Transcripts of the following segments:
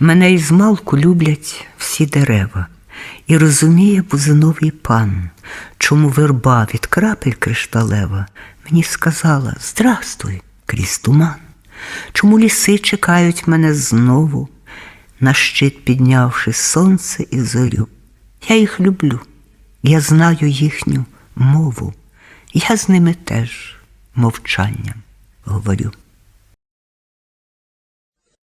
Мене із малку люблять всі дерева, і розуміє бузиновий пан, чому верба від крапель кришталева мені сказала Здрастуй, крізь туман. Чому ліси чекають мене знову, на щит піднявши сонце і зорю. Я їх люблю, я знаю їхню мову, я з ними теж мовчанням говорю.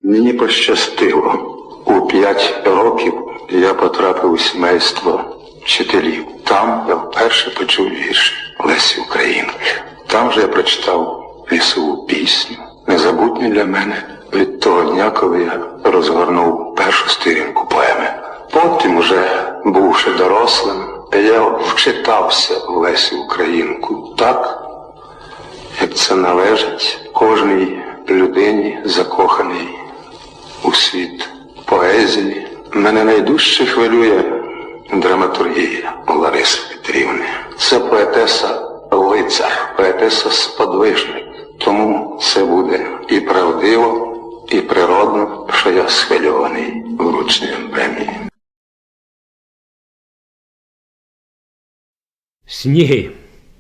Мені пощастило. У п'ять років я потрапив у сімейство вчителів. Там я вперше почув вірш Лесі Українки. Там же я прочитав лісову пісню. Незабутню для мене від того дня, коли я розгорнув першу сторінку поеми. Потім, уже бувши дорослим, я вчитався в Лесі Українку так, як це належить кожній людині, закоханій поезії. Мене найдужче хвилює драматургія Лариси Петрівни. Це поетеса лицар, поетеса сподвижник. Тому це буде і правдиво, і природно, що я схвильований врученням премії. Сніги,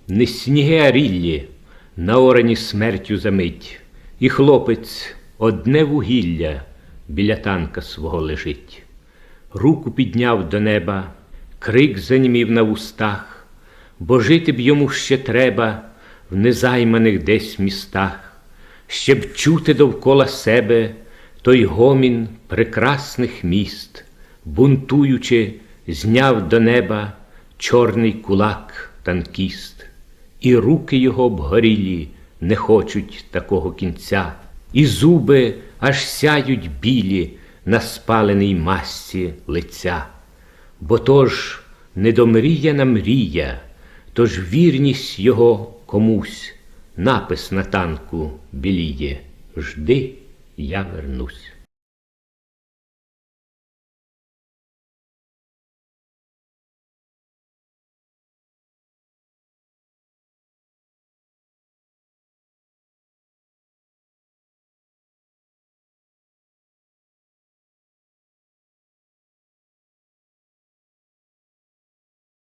не сніги, а ріллі, наорані смертю за мить, і хлопець одне вугілля біля танка свого лежить. Руку підняв до неба, крик занімів на вустах, бо жити б йому ще треба в незайманих десь містах, ще б чути довкола себе той гомін прекрасних міст, бунтуючи, зняв до неба чорний кулак танкіст, і руки його обгорілі не хочуть такого кінця, і зуби аж сяють білі на спаленій масці лиця. Бо то ж недомріяна мрія, тож вірність його комусь, напис на танку біліє. Жди, я вернусь.